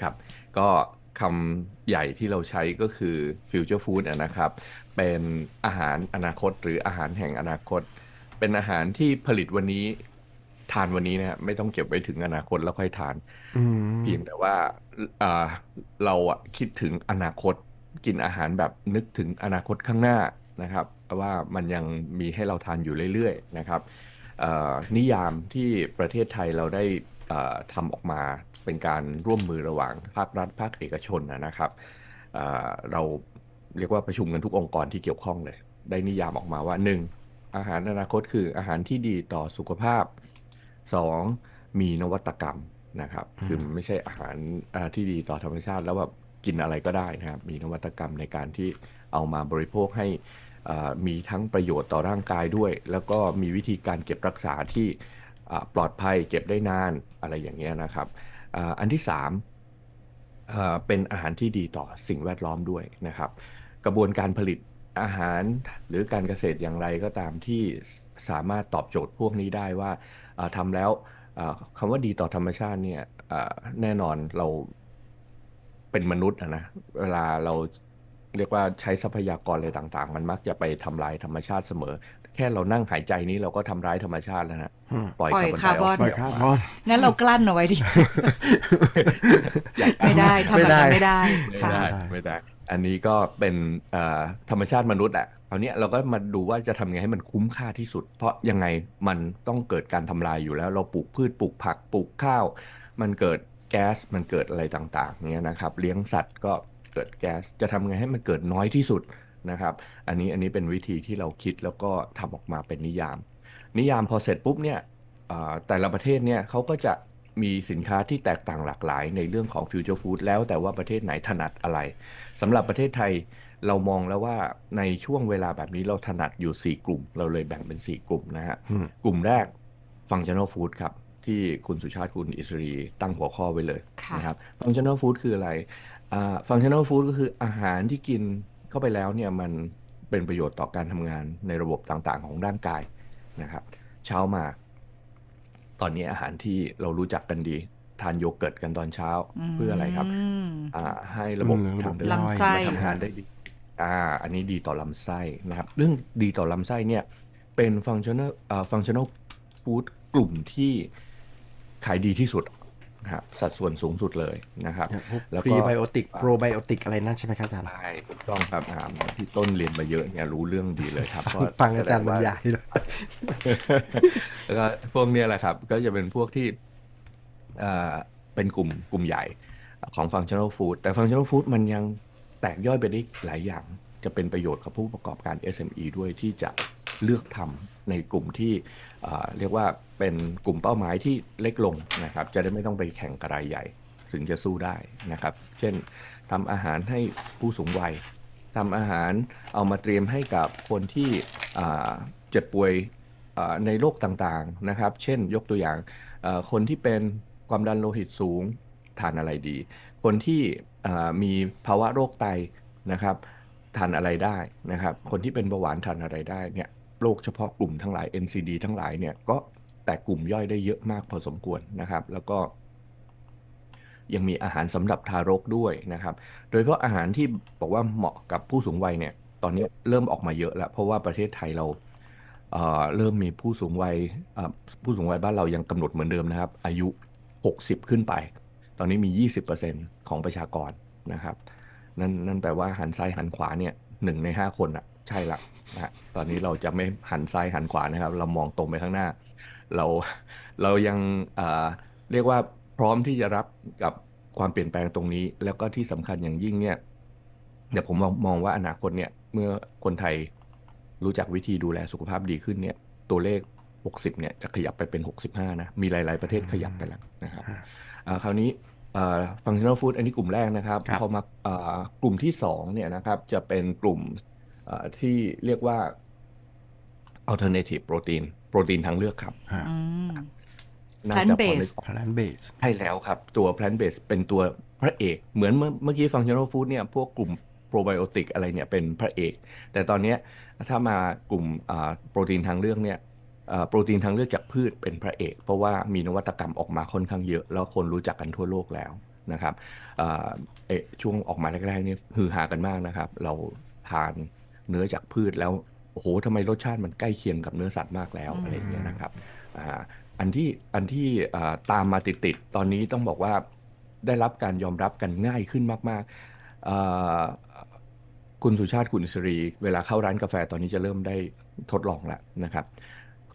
ครับ ก็คำใหญ่ที่เราใช้ก็คือ future food อะนะครับ เป็นอาหารอนาคตหรืออาหารแห่งอนาคต เป็นอาหารที่ผลิตวันนี้ทานวันนี้นะฮะไม่ต้องเก็บไว้ถึงอนาคตแล้วค่อยทานอืมเพียงแต่ว่าเอ่อเราอะคิดถึงอนาคตกินอาหารแบบนึกถึงอนาคตข้างหน้านะครับว่ามันยังมีให้เราทานอยู่เรื่อยๆนะครับเอ่อนิยามที่ประเทศไทยเราได้เอ่อ ทำออกมาเป็นการร่วมมือระหว่างภาครัฐภาคเอกชนนะนะครับเอ่อเราเรียกว่าประชุมกันทุกองค์กรที่เกี่ยวข้องเลย ได้นิยามออกมาว่า 1. อาหารอนาคตคืออาหารที่ดีต่อสุขภาพ 2. มีนวัตกรรมนะครับคือไม่ใช่อาหารอ่าที่ดีต่อธรรมชาติ แล้วแบบกินอะไรก็ได้นะครับ มีนวัตกรรมในการที่เอามาบริโภคให้อ่ามีทั้งประโยชน์ต่อร่างกายด้วย แล้วก็มีวิธีการเก็บรักษาที่อ่า ปลอดภัยเก็บได้นานอะไรอย่างเงี้ยนะครับอันที่สามเป็นอาหารที่ดีต่อสิ่งแวดล้อมด้วยนะครับ กระบวนการผลิตอาหารหรือการเกษตรอย่างไรก็ตามที่สามารถตอบโจทย์พวกนี้ได้ว่าอ่าทำแล้วอ่าคำว่าดีต่อธรรมชาติเนี่ยแน่นอนเราเป็นมนุษย์นะเวลาเราเรียกว่าใช้ทรัพยากรอะไรต่างๆ มันมักจะไปทำลายธรรมชาติเสมอ แค่เรานั่งหายใจนี้เราก็ทำร้ายธรรมชาติแล้วนะอืมปล่อยปล่อยคาร์บอนไดออกคาร์บอนปล่อยไซด์อคาอกร์บมาอนงั้นเรากลั้นเอาไว้ดิ ไม่ได้ทำแบบนั้นไม่ได้ไม่ค่ะ ได้ค่ะไม่ได้ อันนี้ก็เป็นเอ่อธรรมชาติมนุษย์อะคราวเนี้ยเราก็มาดูว่าจะทำไงให้มันคุ้มค่าที่สุด เพราะยังไงมันต้องเกิดการทำลายอยู่แล้ว เราปลูกพืชปลูกผักปลูกข้าว มันเกิดแก๊สมันเกิดอะไรต่างๆเนี้ยนะครับ เลี้ยงสัตว์ก็เกิดแก๊สจะทำไงให้มันเกิดน้อยที่สุด นะครับ อันนี้อันนี้เป็นวิธีที่เราคิดแล้วก็ทำออกมาเป็นนิยาม นิยามพอเสร็จปุ๊บเนี่ยเอ่อแต่ละประเทศเนี่ยเขาก็จะมีสินค้าที่แตกต่างหลากหลายในเรื่องของฟิวเจอร์ฟู้ดแล้วแต่ว่าประเทศไหนถนัดอะไรสำหรับประเทศไทยเรามองแล้วว่าในช่วงเวลาแบบนี้เราถนัดอยู่ 4 กลุ่ม เราเลยแบ่งเป็น 4 กลุ่มนะฮะอืมกลุ่มแรกฟังชั่น a ลฟู้ดครับ ที่คุณสุชาติคุณอิสรีตั้งหัวข้อไว้เลยค่ะนะครับฟังชั่น a ลฟู้ดคืออะไรฟังชั่น a ลฟู้ดก็คืออาหารที่กิน เข้าไปแล้วเนี่ยมันเป็นประโยชน์ต่อการทำงานในระบบต่างๆ ของร่างกายนะครับ เช้ามา ตอนนี้อาหารที่เรารู้จักกันดี ทานโยเกิร์ตกันตอนเช้าเพื่ออะไรครับมอ่าให้ระบบอืมทางเดินลำไส้มาทำงานได้ดีอ่าอันนี้ดีต่อลำไส้นะครับเรื่องดีต่อลำไส้เนี่ยเป็นฟังชั่น a ลอ่าฟังชั่น a ลฟู้ดกลุ่มที่ขายดีที่สุด นะครับสัดส่วนสูงสุดเลยนะครับอย่างพวกแล้วพก็รีไบโอติกโปรไบโอติกอะไรนั่นใช่ไหมครับอาจารย์ใช่ถูกต้องครับอ่าพี่ต้นเรียนมาเยอะเนี่ยรู้เรื่องดีเลยครับก็ฟังอาจารย์แสบรดรงว่ยายเลยแล้วก็พวกเนี้ยแหละครับ ก็จะเป็นพวกที่เอ่อเป็นกลุ่มกลุ่มใหญ่ของ functional food แต่ functional food มันยังแตกย่อยไปได้หลายอย่างจะเป็นประโยชน์กับผู้ประกอบการ SME ด้วยที่จะ เลือกทำในกลุ่มที่เรียกว่าเป็นกลุ่มเป้าหมายที่เล็กลงนะครับ จะได้ไม่ต้องไปแข่งกับรายใหญ่ ถึงจะสู้ได้นะครับ เช่นทำอาหารให้ผู้สูงวัยทำอาหารเอามาเตรียมให้กับคนที่เจ็บป่วยในโรคต่างๆนะครับ เช่นยกตัวอย่างคนที่เป็นความดันโลหิตสูงทานอะไรดี คนที่มีภาวะโรคไตนะครับทานอะไรได้นะครับ คนที่เป็นเบาหวานทานอะไรได้เนี่ย โรคเฉพาะกลุ่มทั้งหลาย NCD ทั้งหลายเนี่ยก็แตกกลุ่มย่อยได้เยอะมากพอสมควรนะครับ แล้วก็ ยังมีอาหารสำหรับทารกด้วยนะครับ โดยเฉพาะอาหารที่บอกว่าเหมาะกับผู้สูงวัยเนี่ย ตอนนี้เริ่มออกมาเยอะแล้ว เพราะว่าประเทศไทยเราเเริ่มมีผู้สูงวัยผู้สูงวัยบ้านเรายังกำหนดเหมือนเดิมนะครับ อายุ 60 ขึ้นไป ตอนนี้มี 20%ของประชากรนะครับ นั่นนั่นแปลว่าหันซ้ายหันขวาเนี่ย หนึ่งในห้าคนอะใช่ละนะฮะตอนนี้เราจะไม่หันซ้ายหันขวานะครับ เรามองตรงไปข้างหน้า เราเรายังเอ่อเรียกว่าพร้อมที่จะรับกับความเปลี่ยนแปลงตรงนี้ แล้วก็ที่สำคัญอย่างยิ่งเนี่ยเดี๋ยวผมมองมองว่าอนาคตเนี่ย เมื่อคนไทยรู้จักวิธีดูแลสุขภาพดีขึ้นเนี่ย ตัวเลข 60 เนี่ยจะขยับไปเป็น 65 นะ มีหลาย ๆ ประเทศขยับไปแล้วนะครับฮะอ่าคราวนี้ ฟังชั่น a ลฟู้ดอันนี้กลุ่มแรกนะครับครับพอมาอ่ากลุ่มที่สองเนี่ยนะครับจะเป็นกลุ่มอ่าที่เรียกว่า alternative protein โปรตีนทางเลือกครับฮะอืมน่าจะพอนึก Plant-based ออกพลันเบสใช่แล้วครับ ตัว plant based เป็นตัวพระเอก เหมือนเมื่อเมื่อกี้ functional food เนี่ยพวกกลุ่ม probiotic อะไรเนี่ยเป็นพระเอก แต่ตอนเนี้ยถ้ามากลุ่มอ่าโปรตีนทางเลือกเนี่ยอ่า โปรตีนทางเลือกจากพืชเป็นพระเอก เพราะว่ามีนวัตกรรมออกมาค่อนข้างเยอะ แล้วคนรู้จักกันทั่วโลกแล้วนะครับเอ่อเอ่อช่วงออกมาแรกๆนี่ฮือฮากันมากนะครับ เราทานเนื้อจากพืชแล้วโอ้โหทำไมรสชาติมันใกล้เคียงกับเนื้อสัตว์มากแล้วอืมอะไรอย่างเงี้ยนะครับอ่าอันที่อันที่อ่าตามมาติดๆตอนนี้ต้องบอกว่าได้รับการยอมรับกันง่ายขึ้นมากๆเอ่อคุณสุชาติคุณอิสรี เวลาเข้าร้านกาแฟตอนนี้จะเริ่มได้ทดลองแล้วนะครับ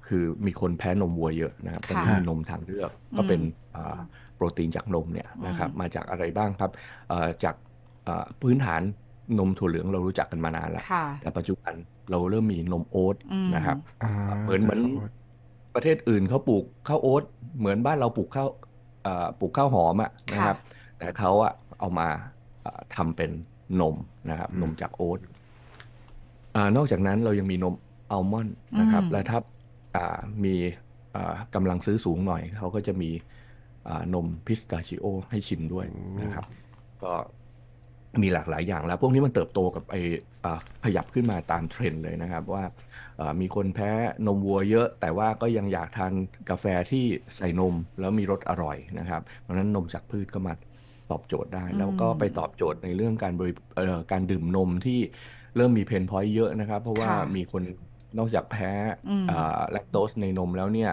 คือมีคนแพ้นมวัวเยอะนะครับตอนค่ะนี้มีนมทางเลือกก็เป็นอืมอ่าโปรตีนจากนมเนี่ยนะครับอืมมาจากอะไรบ้างครับเอ่อจากเอ่อพื้นฐานนมถั่วเหลืองเรารู้จักกันมานานแล้วค่ะแต่ปัจจุบันเราเริ่มมีนมโอ๊ตอืมนะครับอ่าเหมือนเหมือนประเทศอื่นเขาปลูกข้าวโอ๊ตเหมือนบ้านเราปลูกข้าวเอ่อปลูกข้าวหอมอะนะครับ แต่เขาอะเอามาเอ่อทำเป็นนมนะครับ นมจากโอ๊ตอานอกจากนั้นเรายังมีนมอัลมอนด์นะครับอืมและถ้าอ่า มีอ่ากำลังซื้อสูงหน่อยเขาก็จะมีอ่านมพิสตาชิโอให้ชิมด้วยนะครับ ก็มีหลากหลายอย่างแล้ว พวกนี้มันเติบโตกับไออ่าขยับขึ้นมาตามเทรนด์เลยนะครับ ว่าเอ่อมีคนแพ้นมวัวเยอะ แต่ว่าก็ยังอยากทานกาแฟที่ใส่นมแล้วมีรสอร่อยนะครับเพราะฉะนั้นนมจากพืชก็มาตอบโจทย์ได้อืมแล้วก็ไปตอบโจทย์ในเรื่องการบริเอ่อการดื่มนมที่เริ่มมีเพนพอยต์เยอะนะครับ เพราะว่าค่ะมีคน นอกจากแพ้อืมแลคโตสในนมแล้วเนี่ย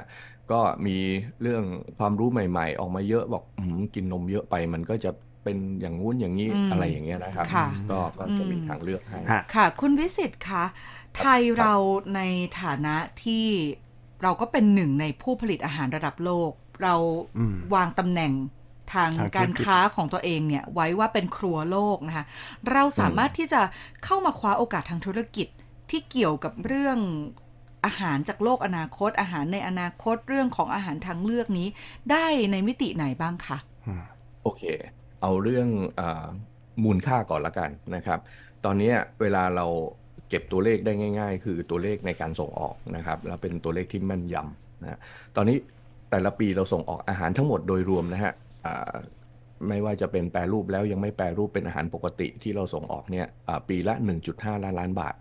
ก็มีเรื่องความรู้ใหม่ ๆ ออกมาเยอะบอกอมกินนมเยอะไปมันก็จะเป็นอย่างงู้นอย่างนี้อืมอะไรอย่างเงี้ยนะครับค่ะก็ก็จะมีอืมทางเลือกให้ฮะค่ะ คุณวิสิตคะไทยเราในฐานะที่เราก็เป็นหนึ่งในผู้ผลิตอาหารระดับโลก เราอืมวางตำแหน่งทางทางธุรกิจการค้าของตัวเองเนี่ยไว้ว่าเป็นครัวโลกนะคะ เราสามารถที่จะเข้ามาคว้าโอกาสทางธุรกิจ ที่เกี่ยวกับเรื่องอาหารจากโลกอนาคต อาหารในอนาคตเรื่องของอาหารทางเลือกนี้ ได้ในมิติไหนบ้างคะอืมโอเค เอาเรื่องอามูลค่าก่อนละกันนะครับ ตอนเนี้ยเวลาเราเก็บตัวเลขได้ง่าย ๆ คือตัวเลขในการส่งออกนะครับ แล้วเป็นตัวเลขที่แม่นยำนะฮะตอนนี้แต่ละปีเราส่งออกอาหารทั้งหมดโดยรวมนะฮะอ่าไม่ว่าจะเป็นแปรรูปแล้วยังไม่แปรรูปเป็นอาหารปกติที่เราส่งออกเนี่ยอ่าปีละ 1.5 ล้านล้านบาท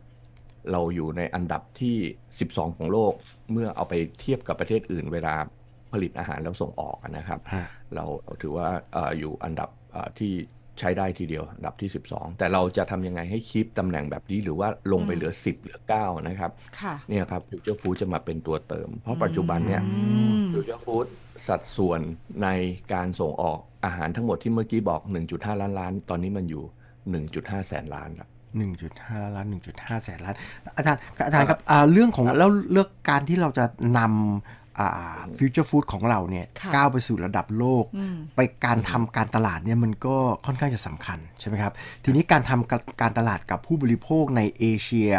เราอยู่ในอันดับที่ 12 ของโลก เมื่อเอาไปเทียบกับประเทศอื่น เวลาผลิตอาหารแล้วส่งออกนะครับ เราถือว่าอยู่อันดับที่ใช้ได้ทีเดียวอันดับที่ 12 แต่เราจะทำยังไงให้คีปตำแหน่งแบบนี้ หรือว่าลงไปเหลือ 10 เหลือ 9 นะครับเนี่ยครับฟิวเจอร์ฟู้ดจะมาเป็นตัวเติม เพราะปัจจุบันเนี่ยฟิวเจอร์ฟู้ดสัดส่วนในการส่งออกอาหารทั้งหมดที่เมื่อกี้บอก 1.5 ล้านล้าน ตอนนี้มันอยู่ 1.5 แสนล้านครับ 1.5 ล้าน 1.5 แสนล้าน อาจารย์อาจารย์ครับเรื่องของแล้วเลือกการที่เราจะนำฟิวเจอร์ฟู้ดของเราเนี่ยก้าวไปสู่ระดับโลก ไปการทำการตลาดเนี่ยมันก็ค่อนข้างจะสำคัญใช่ไหมครับ ทีนี้การทำการตลาดกับผู้บริโภคในเอเชีย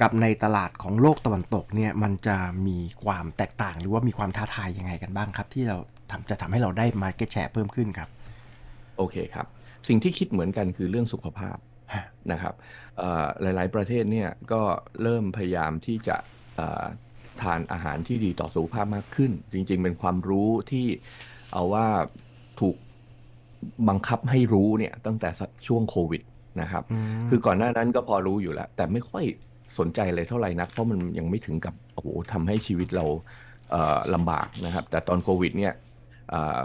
กับในตลาดของโลกตะวันตกเนี่ยมันจะมีความแตกต่างหรือว่ามีความท้าทายยังไงกันบ้างครับ ที่เราทำจะทำให้เราได้มาเก็ตแชร์เพิ่มขึ้นครับ โอเคครับ สิ่งที่คิดเหมือนกันคือเรื่องสุขภาพ นะครับเอ่อหลาย ๆ ประเทศเนี่ยก็เริ่มพยายามที่จะเอ่อทานอาหารที่ดีต่อสุขภาพมากขึ้น จริง ๆ เป็นความรู้ที่เอาว่าถูกบังคับให้รู้เนี่ยตั้งแต่ช่วงโควิดนะครับมคือก่อนหน้านั้นก็พอรู้อยู่แล้ว แต่ไม่ค่อยสนใจเลยเท่าไหร่นัก เพราะมันยังไม่ถึงกับโอ้โหทำให้ชีวิตเราเอ่อลำบากนะครับ แต่ตอนโควิดเนี่ยเอ่อ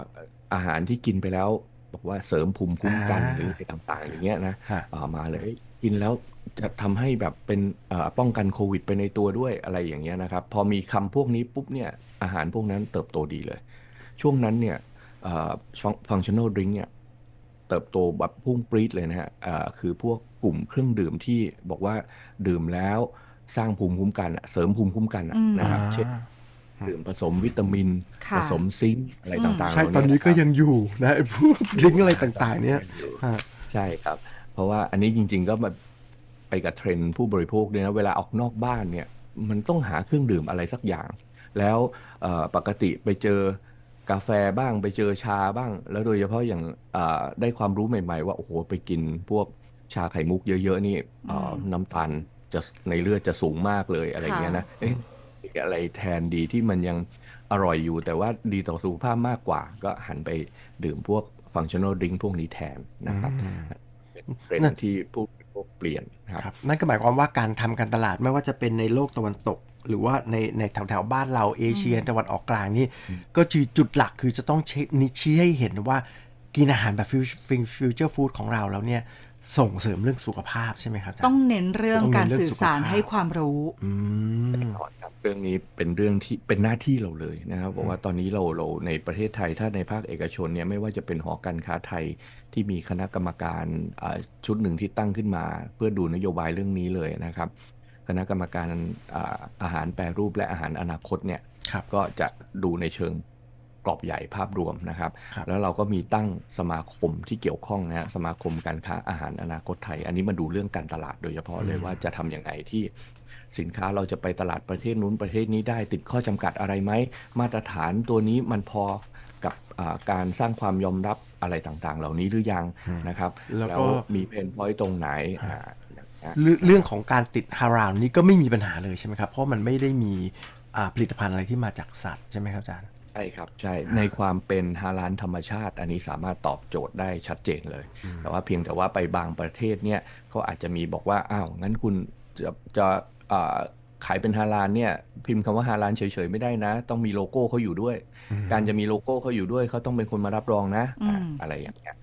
อาหารที่กินไปแล้ว บอกว่าเสริมภูมิคุ้มกันอ่าหรืออะไรต่างๆ อย่างเงี้ยนะฮะเอ่อมาเลยเอ้ยกินแล้วจะทำให้แบบเป็นเอ่อป้องกันโควิดไปในตัวด้วยอะไรอย่างเงี้ยนะครับ พอมีคำพวกนี้ปุ๊บเนี่ยอาหารพวกนั้นเติบโตดีเลย ช่วงนั้นเนี่ยฟังชั่น a ลดริงเนี่ยเติบโตแบบพุ่งปรี๊ดเลยนะฮะเอ่อคือพวกกลุ่มเครื่องดื่มที่บอกว่าดื่มแล้วสร้างภูมิคุ้มกันอะเสริมภูมิคุ้มกันอะอืมนะครับอ่าเช่น ดื่มผสมวิตามินค่ะผสมซิงค์อะไรต่างๆใช่เหล่าตอนนี้ก็ะครับยังอยู่นะไอ้พวกลิงก์อะไรต่างๆ เนี่ยฮะใช่ครับ เพราะว่าอันนี้จริง ๆก็มาไปกับเทรนด์ผู้บริโภคด้วยนะเวลาออกนอกบ้านเนี่ย มันต้องหาเครื่องดื่มอะไรสักอย่าง แล้วเอ่อปกติไปเจอกาแฟบ้างไปเจอชาบ้าง แล้วโดยเฉพาะอย่างเอ่อได้ความรู้ใหม่ๆ ว่าโอ้โหไปกินพวกชาไข่มุกเยอะๆนี่เอ่ออมน้ำตาลจะในเลือดจะสูงมากเลยอะไรอย่างเงี้ยนะเอ๊ะอะไรแทนดีที่มันยังอร่อยอยู่ แต่ว่าดีต่อสุขภาพมากกว่า ก็หันไปดื่มพวกฟังชั่น a ลดริงพวกนี้แทนนะครับอืมเป็นเทรนนั่นด์ที่ผู้บริโภคเปลี่ยนครับครับ นั่นก็หมายความว่าการทำการตลาดไม่ว่าจะเป็นในโลกตะวันตก หรือว่าในในแถวแถวๆบ้านเราเอเชียตะวันออกกลางนี่ก็คือจุดหลักคือจะต้องเช็คนิชชี้ให้เห็นว่ากินอาหารแบบฟิวเจอร์ฟู้ดของเราแล้วเนี่ย ส่งเสริมเรื่องสุขภาพใช่ไหมครับาจารย์ต้องเน้นเรื่องต้องเน้นการเรื่องสื่อสารสุขภาพให้ความรู้อืมแน่นอนครับเรื่องนี้เป็นเรื่องที่เป็นหน้าที่เราเลยนะครับบอกว่าตอนนี้เราเราในประเทศไทยถ้าในภาคเอกชนเนี่ยไม่ว่าจะเป็นหอการค้าไทยที่มีคณะกรรมการอ่าชุดหนึ่งที่ตั้งขึ้นมา เพื่อดูนโยบายเรื่องนี้เลยนะครับ คณะกรรมการอ่าอาหารแปรรูปและอาหารอนาคตเนี่ยครับก็จะดูในเชิง กรอบใหญ่ภาพรวมนะครับครับแล้วเราก็มีตั้งสมาคมที่เกี่ยวข้องนะฮะสมาคมการค้าอาหารอนาคตไทย อันนี้มาดูเรื่องการตลาดโดยเฉพาะเลยว่าจะทำอย่างไรที่สินค้าเราจะไปตลาดประเทศนู้นประเทศนี้ได้ติดข้อจำกัดอะไรไหม มาตรฐานตัวนี้มันพอกับอ่าการสร้างความยอมรับอะไรต่างๆ เหล่านี้หรือยังนะครับ แล้วก็มีเพนพอยต์ตรงไหนอ่าอย่างเงี้ยเรื่องเรื่องของการติดฮารามนี่ก็ไม่มีปัญหาเลยใช่ไหมครับ เพราะมันไม่ได้มีอ่าผลิตภัณฑ์อะไรที่มาจากสัตว์ใช่ไหมครับอาจารย์ใช่ครับใช่ในความเป็นฮาลาลธรรมชาติ อันนี้สามารถตอบโจทย์ได้ชัดเจนเลย แต่ว่าเพียงแต่ว่าไปบางประเทศเนี่ยเขาอาจจะมีบอกว่าอ้าวงั้นคุณจะจะเอ่อขายเป็นฮาลาลเนี่ยพิมพ์คำว่าฮาลาลเฉยๆไม่ได้นะ ต้องมีโลโก้เขาอยู่ด้วย การจะมีโลโก้เขาอยู่ด้วยเขาต้องเป็นคนมารับรองนะอะอืมอะไรอย่างเงี้ยอ่า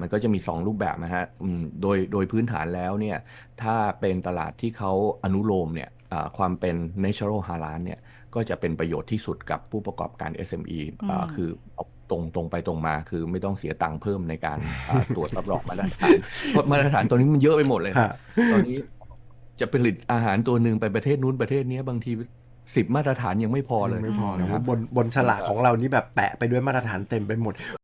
มันก็จะมี 2 รูปแบบนะฮะอืมโดยโดยพื้นฐานแล้วเนี่ยถ้าเป็นตลาดที่เขาอนุโลมเนี่ยอ่าความเป็น natural halal เนี่ยก็จะเป็นประโยชน์ที่สุดกับผู้ประกอบการ SME อ่าอืมคือเอาตรงตรงไปตรงมาคือไม่ต้องเสียตังค์เพิ่มในการอ่าตรวจรับรองมาตรฐานเพราะมาตรฐานตัวนี้มันเยอะไปหมดเลยฮะตอนนี้จะผลิตอาหารตัวหนึ่งไปประเทศนู้นประเทศเนี้ยบางทีสิบมาตรฐานยังไม่พอเลยไม่พอนะนะคครัรับบบนบนฉลากของเรานี่แบบแปะไปด้วยมาตรฐานเต็มไปหมด